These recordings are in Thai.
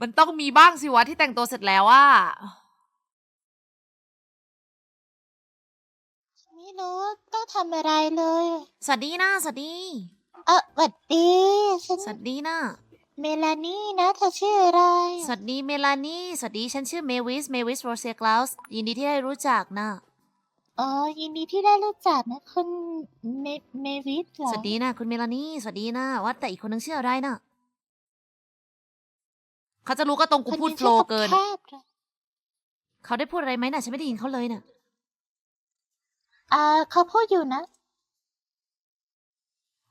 มันต้องมีบ้างสิวะที่แต่งตัวเสร็จแล้วว่าไม่รู้ต้องทำอะไรเลย สวัสดีนะสวัสดีเออหวัดดีฉันสวัสดีนะเมลานี่นะเธอชื่ออะไร สวัสดีเมลานี่สวัสดีฉันชื่อเมวิสเมวิสโรเซียกลาสยินดีที่ได้รู้จักนะอ๋อยินดีที่ได้รู้จักนะคุณเมเมวิสเหรอสวัสดีนะคุณเมลานี่สวัสดีนะว่าแต่อีกคนนึงชื่ออะไรนะ เขาจะรู้ก็ตรงกูคนพูดนี้โฟลชื่อว์เกินแคบๆเหรอเขาได้พูดอะไรไหมน่ะ ฉันไม่ได้ยินเขาเลยน่ะ อ่าเขาพูดอยู่นะ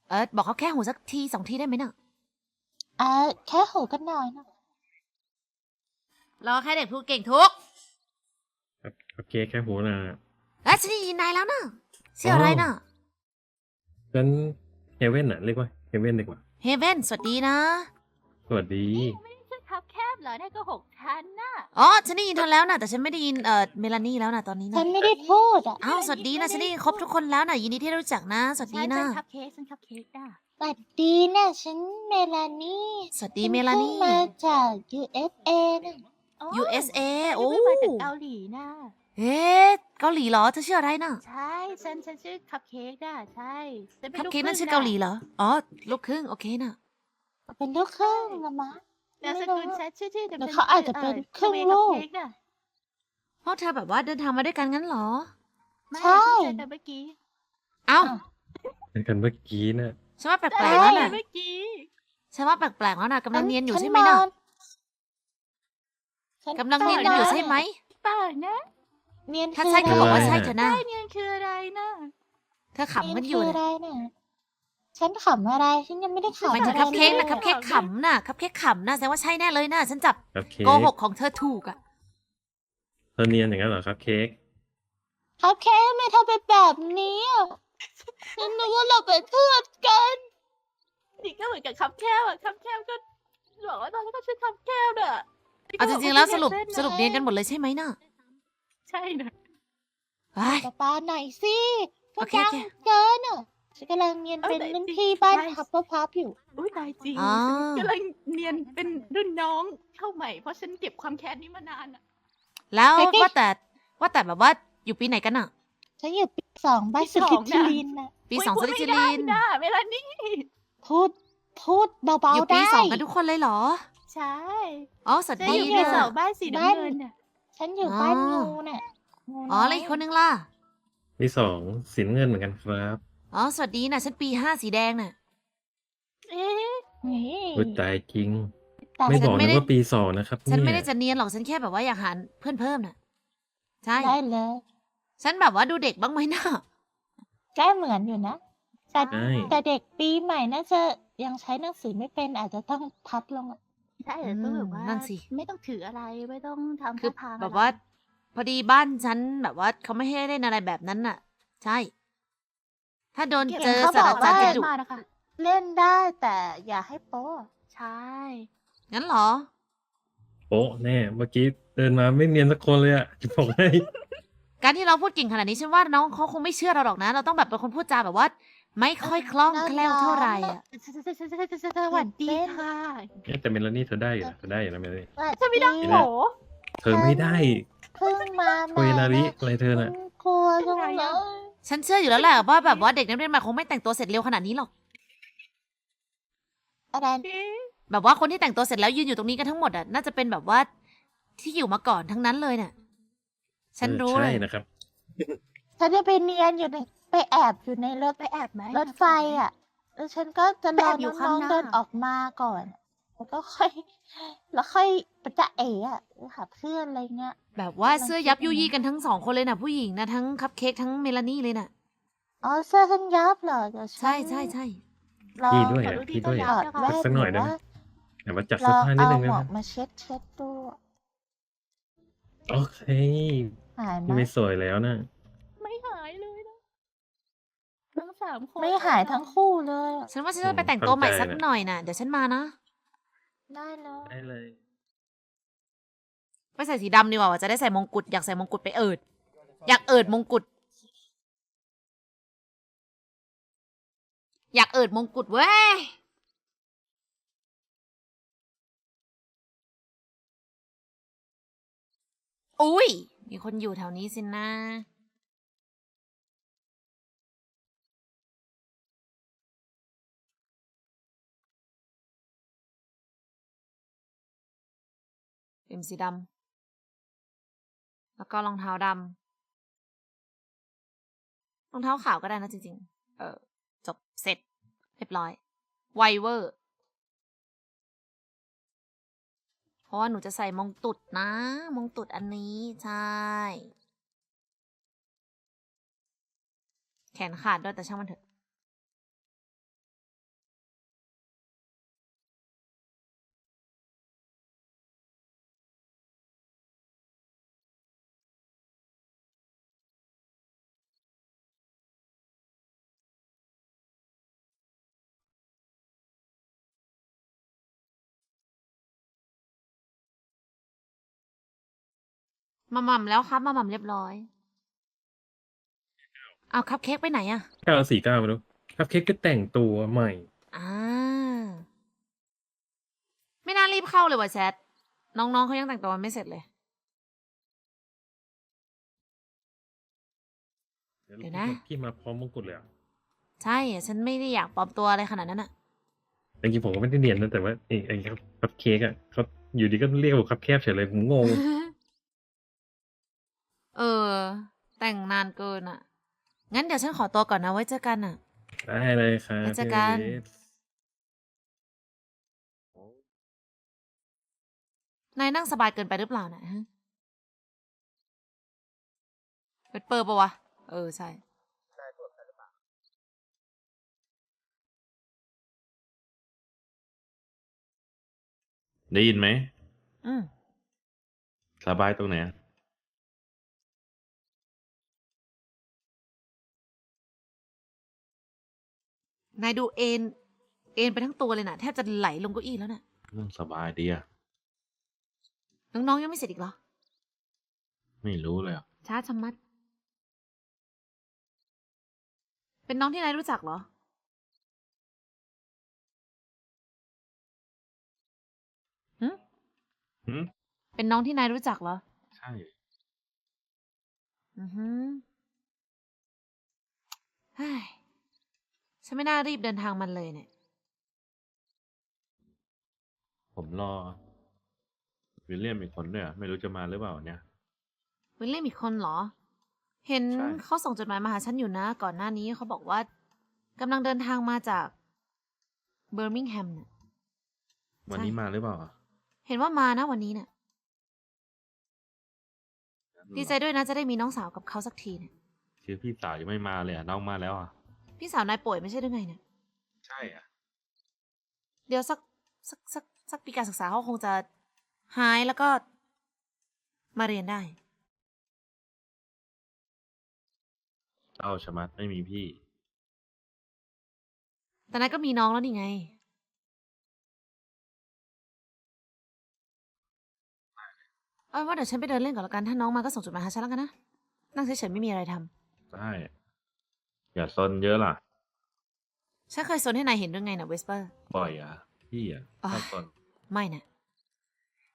เออบอกเขาแค่หูสักทีสองทีได้ไหมน่ะ อ่าแค่หูกันหน่อยนะรอแค่เด็กพูดเก่งทุกครับโอเคแค่หูนะเอ้ยฉันได้ยินนายแล้วน่ะชื่ออะไรน่ะงั้นเฮเว่นอะเรียกว่าเฮเว่นดีกว่า เฮเว่นสวัสดีนะ สวัสดีชื่อครับ แคบเหรอได้ก็หกชั้นน่ะอ๋อฉันได้ยินเธอแล้วนะแต่ฉันไม่ได้ยินเอ่อเมลานี่แล้วนะตอนนี้ฉันะนไม่ได้พูดอะอ้าวสวัสดีนะฉันได้ยินครบทุกคนแล้วนะยินดีที่ได้รู้จักนะสวัสดีฉันนะเป็นคัพเค้กฉันคัพเค้กน่ะหวัดดีนะฉันเมลานี่สวัสดีฉันเมลาพิ่งนี่มาจาก USA นะ โอ้ USA ฉันโอ้เพิ่งมาจากเกาหลีน่ะเอ๊ะเกาหลีเหรอเธอชื่ออะไรน่ะใช่ฉันฉันชื่อคัพเค้กน่ะใช่ฉันป็คัพลูเค้กนั่นรึ่งชื่อเกาหลีเหรออ๋อลูกครึ่งโอเคน่ะเป็นลูกครึ่งละมะ แล้วสไม่กุรู้ลฉันชื่อชื่อเต็มหรือๆเขาอาจจะเป็นอ่อครึ่งทเวลูกคัพเค้กน่ะเพราะเธอแบบว่าเดินทางมาด้วยกันงั้นเหรอไม่ใช่เพิ่งเจอกันเมื่อกี้เอ้าอ้าวเป็นกันเมื่อกี้นะฉันว่าแปลกใช่ๆแล้วน่ะเมื่อกี้ฉันว่าแปลกๆแล้วน่ะกำลังเนียนอยู่ฉัใช่ไหมน่ะนฉันกำลังเนียนกันอยู่ใช่ไหมเปล่านะเนียนถ้าคือใช่ก็บอกว่าะไรใช่เถอะนะใช่เนี่ยคืออะไรน่ะเธอขำกันอยู่เนียนคือน่ะอะไรเนี่ย ฉันขำอะไร ฉันยังไม่ได้ขำหมายถึงอะไรคัพเค้กลนะยคัพเค้กขำน่ะคัพเค้กขำน่ะแสดงว่าใช่แน่เลยน่ะฉันจับครับเค้กโกหกของเธอถูกอะเธอเนียนอย่างนั้นเหรอครับเค้กคัพเค้กไม่ทำเป็นแบบนี้อะฉันนึกว่าเราเป็นเพื่อนกันนี่ก็เหมือนกับคัพแคบอะคัพแคบก็บอกว่าตอนแรกก็ชื่อคัพแคบอะนี่ก็เอาจบกริงๆแล้วสรุปเส้นๆสรุปเรียนกันหมดเลยใช่ไหมน่ะใช่นะเฮ้ยป๊าป๊าหน่อยสิพวกโอเคจัโองเค เกินอะ ฉันกำลังเรียนเป็นรุ่นพี่บ้านพับพับพับอยู่ อุ้ยตายจริงอ๋อ ฉันกำลังเนียนเป็นรุ่นน้องเข้าใหม่ เพราะฉันเก็บความแค้นนี้มานานอะแล้วเอ๊ะว่าแต่ว่าแต่แบบว่าอยู่ปีไหนกันน่ะฉันอยู่ปีสองบ้านสลิดทิลินนะปีอุ๊ยสองพูสดลิไม่จิได้ลินนะเวลานี้พูดพูดเบาอยู่ๆปีได้ สองกันทุกคนเลยเหรอ ใช่อ๋อสวัสฉันดีอยู่เนี่ปียสอนะงบ้านสีน้ำเงินน่ะฉันอยู่อ๋อบ้านงูน่ะงูอ๋อ แล้วอีกคนนึงล่ะ มีสองสีน้ำเงินเหมือนกันครับ อ๋อ สวัสดีนะฉันปีห้าสีแดงน่ะ เอ๊ะนี่อุ้ยตายจริง แต่ไม่ฉับนอกไม่นะได้ ว่าปีสองนะครับฉันไม่ได้เยจะเนียนหรอกฉันแค่แบบว่าอยากหาเพื่อนเพิ่มน่ะ ใช่ ได้เลย ฉันแบบว่าดูเด็กบ้างไหมน่ะใกล้เหมือนอยู่นะแต่ใช่แต่เด็กปีใหม่น่าจะยังใช้หนังสือไม่เป็นอาจจะต้องพับลงอะใช่แต่ก็แบบว่านั่นสิ ไม่ต้องถืออะไรไม่ต้องทำคือท่าทางแบบอะไรว่า พอดีบ้านฉันแบบว่าเขาไม่ให้เล่นอะไรแบบนั้นน่ะ ใช่ ถ้าโดนก็บเจอเขาศาบสอตรากจารย์ว่าจะดุมานะคะ เล่นได้แต่อย่าให้โป๊ะใช่ งั้นเหรอโป๊ะแน่เมื่อกี้เดินมาไม่เนียนสักคนเลยอะจะบอกให้ การที่เราพูดเก่งขนาดนี้ฉันว่าน้องเขาคงไม่เชื่อเราหรอกนะ เราต้องแบบเป็นคนพูดจาแบบว่า ไม่ค่อยคล่องแคล่วเท่าไหร่อะ สวัสดีค่ะเอ๊ะแต่เมลานี่เธอได้อยู่นะเธอได้อยู่นะเมลานี่จะไม่ได้เห็นโหไหมเธอไม่ได้เพิ่งมาโคยนาริอะไรเธอน่ะ กลัวจังเลย ฉันเชื่ออยู่แล้วแหละว่าแบบว่าเด็กนักเรียนใหม่คงไม่แต่งตัวเสร็จเร็วขนาดนี้หรอก อะไรแบบว่าคนที่แต่งตัวเสร็จแล้วยืนอยู่ตรงนี้กันทั้งหมดอะน่าจะเป็นแบบว่าที่อยู่มาก่อนทั้งนั้นเลยเนี่ยฉันเออรู้ใช่เลยนะครับ ฉันจะไปเนียนอยู่ในไปแอบอยู่ในรถไปแอบไหมรถไฟอะ แล้วฉันก็จะรไปอแอบอยู่น้ข้างองหน้า ๆเดินออกมาก่อน แล้วก็ค่อย แล้วค่อยปะจะเอ๋อะหาเพื่อนอะไรเงี้ย แบบว่าเสื้อยับยุยี่กันทั้งสองคนเลยนะผู้หญิงนะทั้งคัพเค้กทั้งเมลานี่เลยน่ะอ๋อเสื้อฉันยับเหรอเดี๋ยวฉันใช่ใช่ใช่ลองพี่ด้วยขออะดูที่พี่ด้วยต้อะนถอดแว่นสักหน่อยได้ไหมรือว่าเดี๋ยวมาจัดลเสื้อองผ้านิดเอานึงหมนะวครักบมาเช็ดเช็ดดูโอเคหายไหมนี่ไม่สวยแล้วนะไม่หายเลยนะทั้งสามคนไม่หายทั้งคู่เลยอะฉันว่าฉันจะไปแต่งตัวใหม่สักหน่อยน่ะเดี๋ยวฉันมานะ ได้แล้ได้เลย ไปใส่สีดำดีกว่าว่าจะได้ใส่มงกุฎอยากใส่มงกุฎไปเอิด อยากเอิดมงกุฎอยากเอิดมงกุฎเว้ยอุ้ย มีคนอยู่แถวนี้สินะ เอ็มสีดำแล้วก็รองเท้าดำรองเท้าขาวก็ได้นะจริง ๆ เออ จบเสร็จ เรียบร้อยไวเวอร์เพราะว่าหนูจะใส่มงตุดนะ มงตุดอันนี้ ใช่ แขนขาดด้วยแต่ช่างมันเถอะ มาหม่ำแล้วครับ มาหม่ำเรียบร้อย เอาคัพเค้กไปไหนอะเก้าสี่เก้าไม่รู้ครับเค้กก็แต่งตัวใหม่ อ่า ไม่น่ารีบเข้าเลยว่ะแชท น้องๆเขายังแต่งตัวไม่เสร็จเลย เดี๋ยวนะ พี่มาพร้อมมงกุฎเลยอะใช่อะฉันไม่ได้อยากปลอมตัวอะไรขนาดนั้นอะจริงๆผมก็ไม่ได้เนียนนะแต่ว่าไอ้ไอ้ครับครับเค้กอะเขาอยู่ดีก็เรียกว่าครับแคบเฉยเลยผมงง เออ แต่งนานเกินอะงั้นเดี๋ยวฉันขอตัวก่อนนะไว้เจอกันอะได้เลยครับแล้วเจอกัน พี่เวสนายนั่งสบายเกินไปหรือเปล่านะฮะเป็นเปิดปะวะ เออ ใช่ ได้ยินไหม อืม สบายตรงไหนอะ นายดูเอ็นเอ็นไปทั้งตัวเลยนะแทบจะไหลลงเก้าอี้แล้วนะ่ะเรื่องสบายดีอะน้องๆยังไม่เสร็จอีกเหรอ ไม่รู้เลยอะช้าชะมัด เป็นน้องที่นายรู้จักเหรอ หึหืมเป็นน้องที่นายรู้จักเหรอ ใช่ อือฮึเฮ้ย ฉันไม่น่ารีบเดินทางมันเลยเนี่ย ผมรอ วิลเลียมอีกคนด้วยอะไม่รู้จะมาหรือเปล่าเนี่ย วิลเลียมอีกคนเหรอ เห็นใช่ เขาส่งจดหมายมาหาฉันอยู่นะ ก่อนหน้านี้เขาบอกว่ากำลังเดินทางมาจากเบอร์มิงแฮมน่ะวันใช่นี้มาหรือเปล่าอะเห็นว่ามานะวันนี้เนี่ยดีใจด้วยนะจะได้มีน้องสาวกับเขาสักทีเนี่ย คือพี่สาวยังไม่มาเลยอะน้องมาแล้วอะ พี่สาวนายป่วยไม่ใช่หรือไงเนี่ย ใช่อะเดี๋ยวสักสักสักสักปีการศึกษาเขาคงจะหายแล้วก็มาเรียนได้ เอาชะมัดไม่มีพี่ แต่นายก็มีน้องแล้วนี่ไง เอาเป็นว่าเดี๋ยวฉันไปเดินเล่นก่อนละกัน ถ้าน้องมาก็ส่งจดหมายหาฉันแล้วกันนะ นั่งเฉยๆไม่มีอะไรทำ ได้ อย่าซนเยอะล่ะ ฉันเคยสนให้นายเห็นเรื่องไงนะเวสเปอร์ บ่อยอะพี่อะอะชอบซนไม่นะ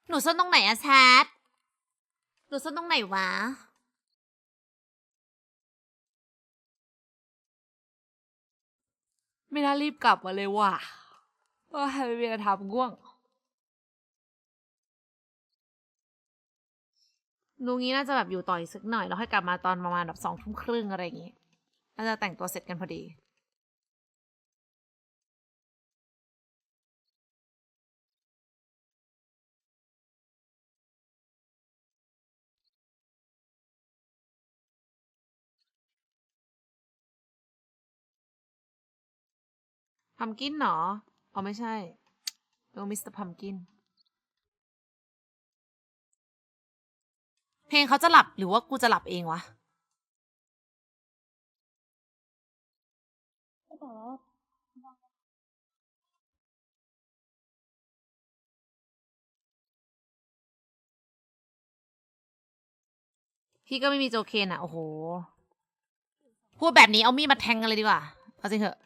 หนูซ่อนตรงไหนอะแชทหนูซ่อนตรงไหนวะ ไม่น่ารีบกลับมาเลยว่ะว่าไม่มีอะไรทำง่วงดูงี้น่าจะแบบอยู่ต่ออีกสักหน่อย แล้วค่อยกลับมาตอนประมาณแบบสองทุ่มครึ่งอะไรอย่างงี้ น่าจะแต่งตัวเสร็จกันพอดี พัมกินเหรออ๋อไม่ใช่เออมิสเตอร์พัมกิน เพลงเขาจะหลับหรือว่ากูจะหลับเองวะ ก็บอพี่ก็ไม่มีโจเคนอะ โอ้โห พูดแบบนี้เอามีดมาแทงกันเลยดีกว่า เอาจริงเถอะ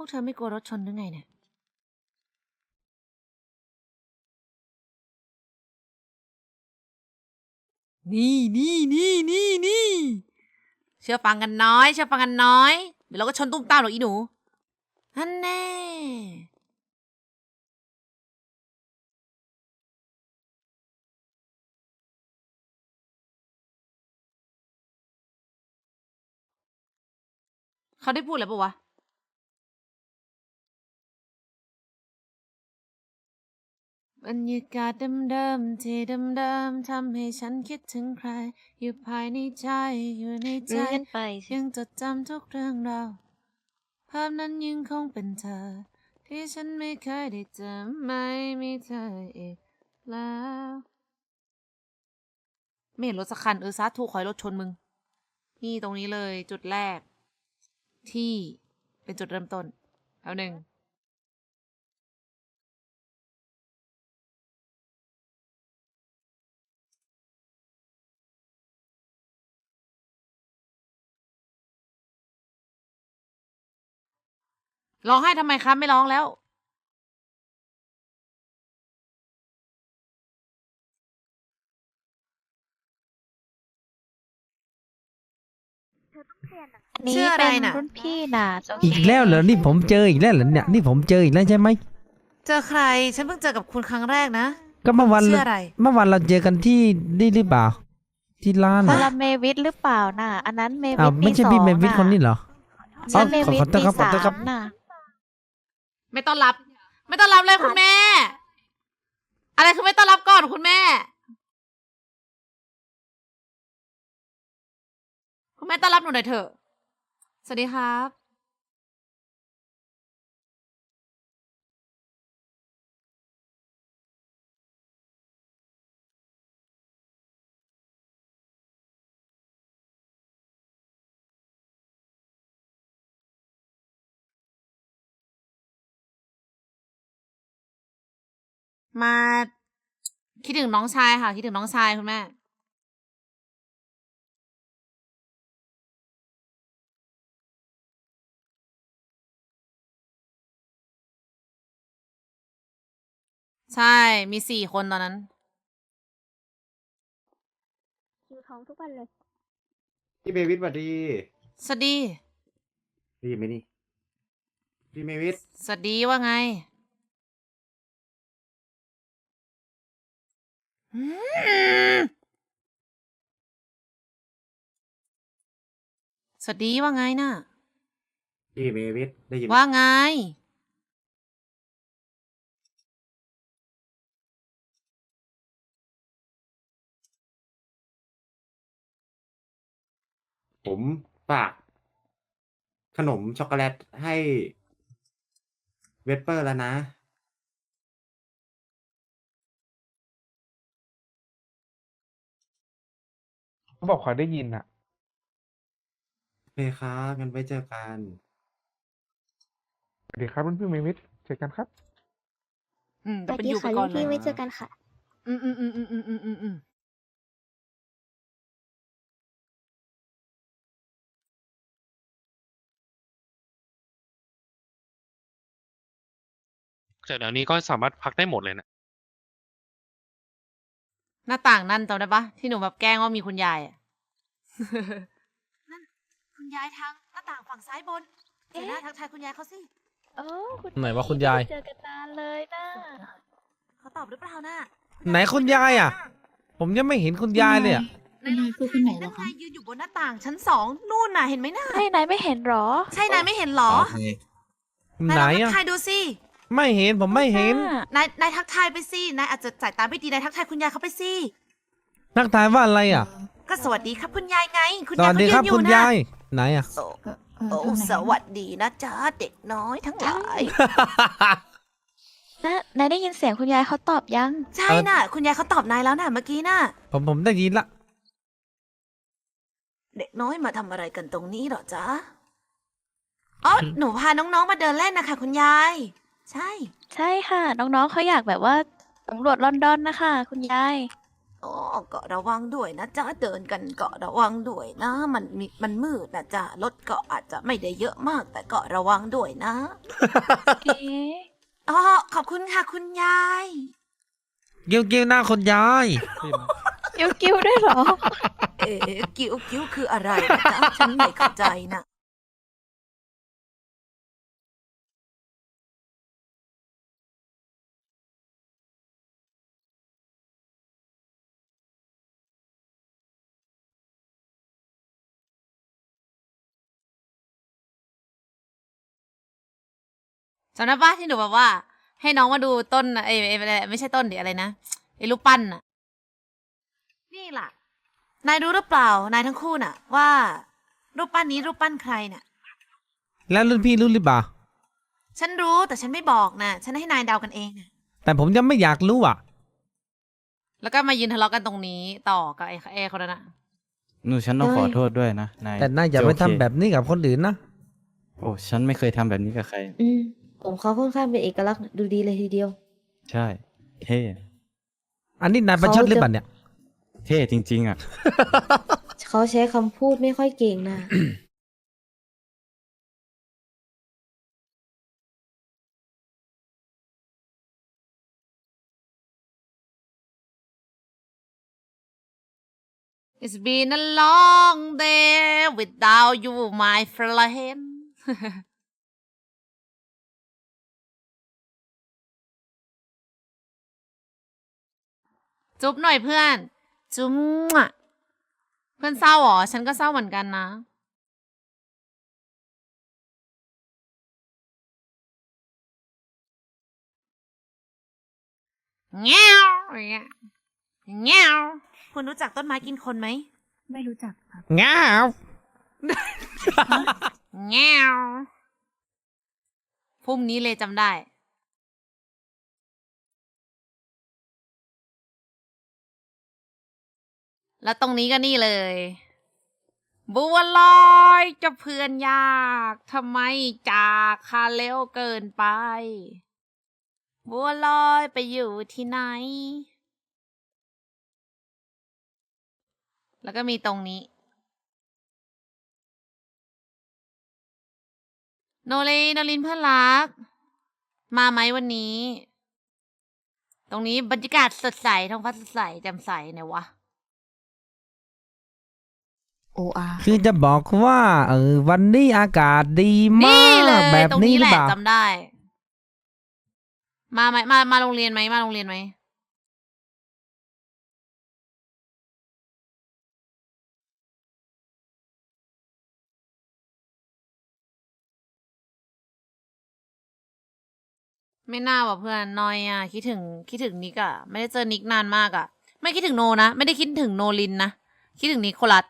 วกเธอไม่กลัวรถชนหรือไงเนี่ย นี่นี่นี่นี่นี่เชื่อฟังกันน้อย เชื่อฟังกันน้อย เดี๋ยวเราก็ชนตุ้มตามหรอกอีหนูฮันแน่เขาได้พูดอะไรปะวะ บรรยากาศเดิมๆที่เดิมๆทำให้ฉันคิดถึงใคร อยู่ภายในใจอยู่ในใจรู้กันไปยังจดจำทุกเรื่องราวภาพนั้นยังคงเป็นเธอ ที่ฉันไม่เคยได้เจอไม่มีเธออีกแล้ว ไม่เห็นรถสักคันเออซาถูกคอยรถชนมึง นี่ตรงนี้เลยจุดแรก ที่เป็นจุดเริ่มต้นเอาหนึ่ง ร้องไห้ทำไมครับไม่ร้องแล้ว อันนี้ชื่ออะไรเป็นน่ะ รุ่นพี่น่ะเจ้าอีกแล้วเหรอนี่ผมเจออีกแล้วเหรอเนี่ยนี่ผมเจออีกแล้วใช่ไหมเจอใคร ฉันเพิ่งเจอกับคุณครั้งแรกนะก็เมื่อวันชื่ออะไร เมื่อวันเราเจอกันที่นี่หรือเปล่า ที่ร้านคนน่ะละเมวิทหรือเปล่าน่ะ อันนั้นเมวิอ้าวทไม่ใช่พี่เมวิทคนนี้เหรอใช่อ๋อเมวิทขอโทษปีครับขอสาโทษครับมน่ะ ไม่ต้อนรับ ไม่ต้อนรับเลยคุณแม่ อะไรคือไม่ต้อนรับก่อนคุณแม่ คุณแม่ต้อนรับหนูหน่อยเถอะ สวัสดีครับ มาคิดถึงน้องชายค่ะ คิดถึงน้องชายคุณแม่ ใช่มีสี่คนตอนนั้นอยู่ท้องทุกวันเลย พี่เมวิทสวัสดีสวัสดีได้ยินไหมนี่พี่เมวิทสวัสดีว่าไง สวัสดีว่าไงน่ะ พี่เมวิทได้ยินไหมว่าไง ผมฝากขนมช็อกโกแลตให้เวสเปอร์แล้วนะ เขาบอกเขาได้ยินอะโอเคครับงั้นไว้เจอกัน สวัสดีครับรุ่นพี่เมวิทเจอกันครับ อืม แต่เป็นอยู่ไปก่อนเลยไว้เจอกันค่ะ อืมอืมอืมอืมอืมอืมอืมอืมแต่เดี๋ยวนี้ก็สามารถพักได้หมดเลยนะ หน้าต่างนั่นจำได้ปะที่หนูแบบแกล้งว่ามีคุณยายอะนั่น คุณยายทางหน้าต่างฝั่งซ้ายบนเห็นหน้าทักทายคุณยายเขาสิโอ้คุณไหนว่าคุณยายเจอกันนานเลยนะเขาตอบหรือเปล่าน่ะไหนคุณยายอะ ผมยังไม่เห็นคุณยายเลยอะคุณยายคือคนไหนเหรอคะยืนอยู่บนหน้าต่างชั้นสองนู่นน่ะเห็นไหมน่ะให้นายไม่เห็นหรอ ใช่นายไม่เห็นเหรอ ไหนายลองทัอะกทายดูสิ ไม่เห็นผมไม่เห็นนายนายทักทายไปสิ นายอาจจะสายตาไม่ดี นายทักทายคุณยายเขาไปสิ นักทายว่าอะไรอะ ก็สวัสดีครับคุณยายไง คุณสยายวัสเขาดียืครับนอคุยู่ณนะยาย ไหนอะ โอ้โอ้สวัสดีนะจ๊ะเด็กน้อยทั้งหลาย นะนายได้ยินเสียงคุณยายเขาตอบยัง ใช่น่ะ คุณยายเขาตอบนายแล้วน่ะเมื่อกี้น่ะ ผมผมได้ยินละ เด็กน้อยมาทำอะไรกันตรงนี้เหรอจ๊ะ อ๋อ หนูพาน้องๆมาเดินเล่นนะคะคุณยาย ใช่ ใช่ค่ะ น้อง ๆเขาอยากแบบว่าสำรวจลอนดอนนะคะ คุณยาย อ๋อก็ระวังด้วยนะจ๊ะเดินกันก็ระวังด้วยนะ มันมีมันมืดนะจ๊ะรถก็อาจจะไม่ได้เยอะมาก แต่ก็ระวังด้วยนะเอ๊ะอ๋อขอบคุณค่ะคุณยาย กิ้วกิ้วหน้าคนยาย กิ้วกิ้วด้วยเหรอ เอ๊ะกิ้วกิ้วคืออะไรนะจ๊ะฉันไม่เข้าใจนะ จำได้ปะที่หนูแบบว่า ให้น้องมาดูต้นน่ะเอ้ยเอ้ยเอ้ยไม่ใช่ต้นเดี๋ยวอะไรนะไอ้รูปปั้นน่ะ นี่ล่ะ นายรู้หรือเปล่า นายทั้งคู่น่ะ ว่า รูปปั้นนี้รูปปั้นใครน่ะ แล้วรุ่นพี่รู้หรือเปล่า ฉันรู้แต่ฉันไม่บอกนะฉันให้นายเดากันเองนะแต่ผมยังไม่อยากรู้อะ แล้วก็มายืนทะเลาะกันตรงนี้ต่อกับไอ้ไอ้คนนั้นน่ะ หนูฉันต้องเอ้ยขอโทษด้วยนะนายแต่นายอย่าไปจะทำโอเคแบบนี้กับคนอื่นนะ โอ้ฉันไม่เคยทำแบบนี้กับใคร อืม ผมเขาค่อนข้างเป็นเอกลักษณ์ดูดีเลยทีเดียว ใช่ เท่อันนี้นายประชดหรือเปล่าเนี่ย เท่จริง ๆ อะ เขาใช้คำพูดไม่ค่อยเก่งนะ It's been a long day without you my friend จุ๊บหน่อยเพื่อน จุ๊บมั่วเพื่อนเศร้าเหรอ ฉันก็เศร้าเหมือนกันนะแง่วอย่างเงี้ยแง่วคุณรู้จักต้นไม้กินคนไหม ไม่รู้จักครับง้าวแง่วพรุ่งนี้เลยจำได้ แล้วตรงนี้ก็นี่เลย บัวลอยจะเพื่อนยากทำไมจากคาเร็วเกินไป บัวลอยไปอยู่ที่ไหน แล้วก็มีตรงนี้ โนเลโนลินเพื่อนรัก มาไหมวันนี้ ตรงนี้บรรยากาศสดใสท้องฟ้าสดใสแจ่มใสเนี่ยวะ โออาคือจะบอกว่าเออวันนี้อากาศดีมานี่เลกยแบบตรงนี้นี้หแหรือละเปล่าจำได้ มาไหมมา มาโรงเรียนไหมมาโรงเรียนไหมไม่น่าว่ะเพื่อนนอยอะคิดถึงคิดถึงนิกอะ ไม่ได้เจอนิกนานมากอะ ไม่คิดถึงโนนะ ไม่ได้คิดถึงโนลินนะ คิดถึงนิโคลัส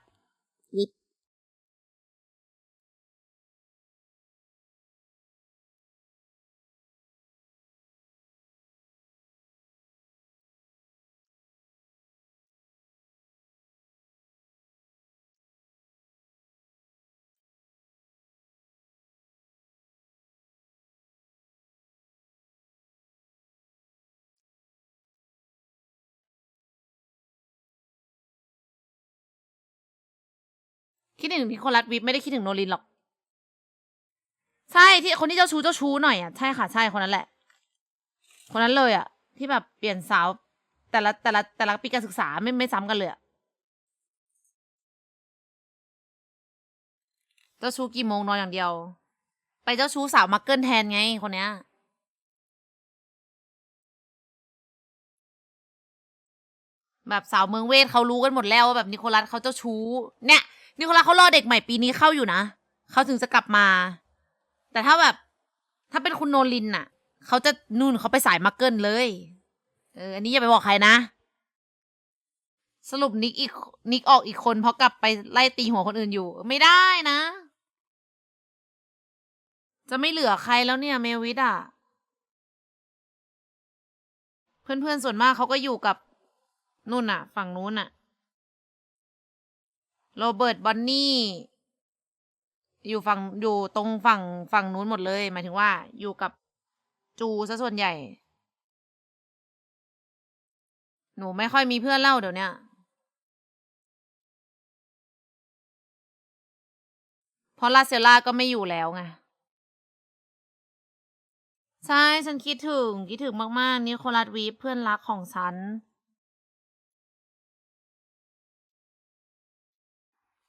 คิดถึงนิโคลัสวิปไม่ได้คิดถึงโนลินหรอก ใช่ที่คนที่เจ้าชู้เจ้าชู้หน่อยอะใช่ค่ะใช่คนนั้นแหละ คนนั้นเลยอะ ที่แบบเปลี่ยนสาว แต่ละแต่ละแต่ละปีการศึกษาไม่ไม่ซ้ำกันเลยอะเจ้าชู้กี่โมงนอนอย่างเดียว ไปเจ้าชู้สาวมักเกิลแทนไงคนเนี้ยแบบสาวเมืองเวทเขารู้กันหมดแล้วว่าแบบนิโคลัสเขาเจ้าชู้เนี่ย นิโคลัสเขารอเด็กใหม่ปีนี้เข้าอยู่นะเขาถึงจะกลับมา แต่ถ้าแบบ ถ้าเป็นคุณโนลินน่ะเขาจะนู่นเขาไปสายมักเกิลเลยเอออันนี้อย่าไปบอกใครนะ สรุปนิกอีกนิกออกอีกคนเพราะกลับไปไล่ตีหัวคนอื่นอยู่ ไม่ได้นะ จะไม่เหลือใครแล้วเนี่ย เมวิดอะเพื่อนๆส่วนมากเขาก็อยู่กับนู่นน่ะ ฝั่งนู้นน่ะ โรเบิร์ตบอนนี่อยู่ฝั่งอยู่ตรงฝั่งฝั่งนู้นหมดเลย หมายถึงว่าอยู่กับจูซะส่วนใหญ่ หนูไม่ค่อยมีเพื่อนเล่าเดี๋ยวนี้เพราะลาเซลล่าก็ไม่อยู่แล้วไงใช่ ฉันคิดถึง คิดถึงมาก ๆ นี่โคลัสวีฟเพื่อนรักของฉัน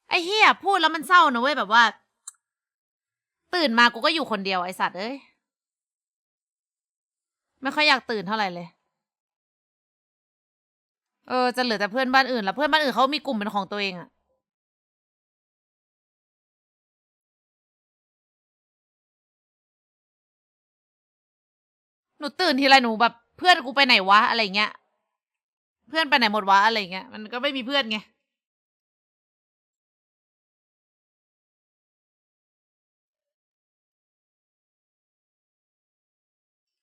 ไอ้เฮียพูดแล้วมันเศร้านะเว้ยแบบว่า ตื่นมากูก็อยู่คนเดียวไอสัตว์เอ้ยไม่ค่อยอยากตื่นเท่าไหร่เลย เออจะเหลือแต่เพื่อนบ้านอื่นแล้วเพื่อนบ้านอื่นเขามีกลุ่มเป็นของตัวเองอะหนูตื่นทีไรหนูแบบ เพื่อนกูไปไหนวะอะไรเงี้ย เพื่อนไปไหนหมดวะอะไรเงี้ยมันก็ไม่มีเพื่อนไง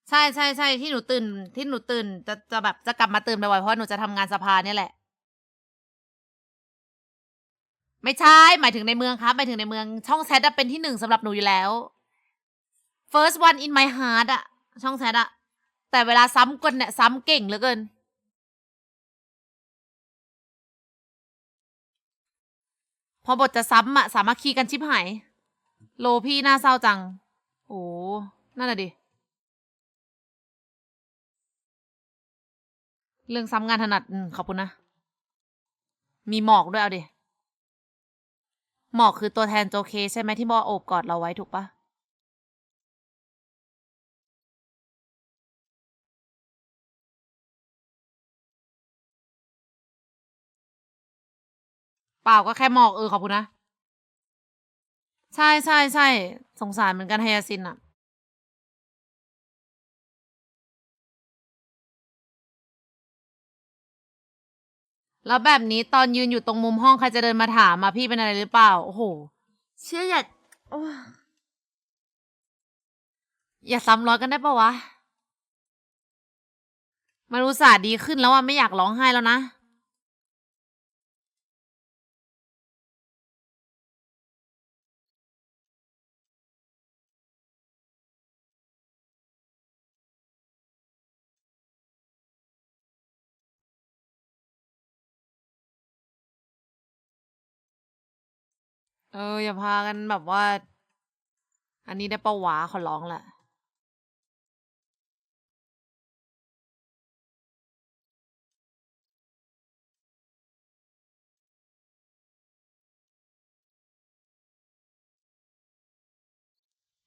ใช่ใช่ใช่ที่หนูตื่นที่หนูตื่นจะจะแบบจะกลับมาตื่นบ่อยๆเพราะหนูจะทำงานสภาเนี่ยแหละ ไม่ใช่ หมายถึงในเมืองครับหมายถึงในเมืองช่องแซดเป็นที่หนึ่งสำหรับหนูอยู่แล้ว first one in my heart อะช่องแซดอะแต่เวลาซ้ำกันเนี่ยซ้ำเก่งเหลือเกิน พอบทจะซ้ำอะสามัคคีกันชิบหาย โลพี่น่าเศร้าจัง โอ้นั่นแหะดิ เรื่องซ้ำงานถนัดอขอบคุณนะ มีหมอกด้วยเอาดิ หมอกคือตัวแทนโจเค ใช่ไหมที่บอโอบกอดเราไว้ถูกปะเปล่าก็แค่หมอกเออขอบคุณนะ ใช่ใช่ใช่สงสารเหมือนกันไฮยาซินอะ แล้วแบบนี้ตอนยืนอยู่ตรงมุมห้องใครจะเดินมาถามมาพี่เป็นอะไรหรือเปล่า โอ้โห เชื่ออย่าโอ้ยอย่าซ้ำร้อยกันได้ปะวะ มันอุตส่าห์ดีขึ้นแล้วอะไม่อยากร้องไห้แล้วนะ เออ อย่าพากันแบบว่า อันนี้ได้ปะวะขอร้องแหละ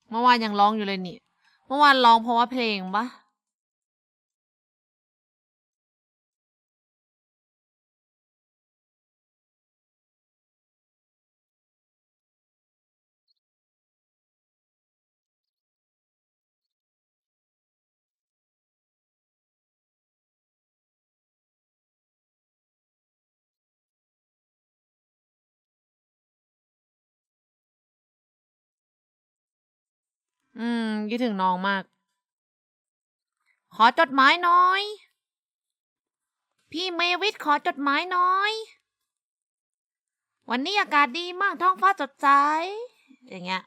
เมื่อวานยังร้องอยู่เลยนี่ เมื่อวานร้องเพราะว่าเพลงปะ อืมคิดถึงน้องมาก ขอจดหมายหน้อย พี่เมวิทขอจดหมายหน้อย วันนี้อากาศดีมากท้องฟ้าสดใส อย่างเงี้ย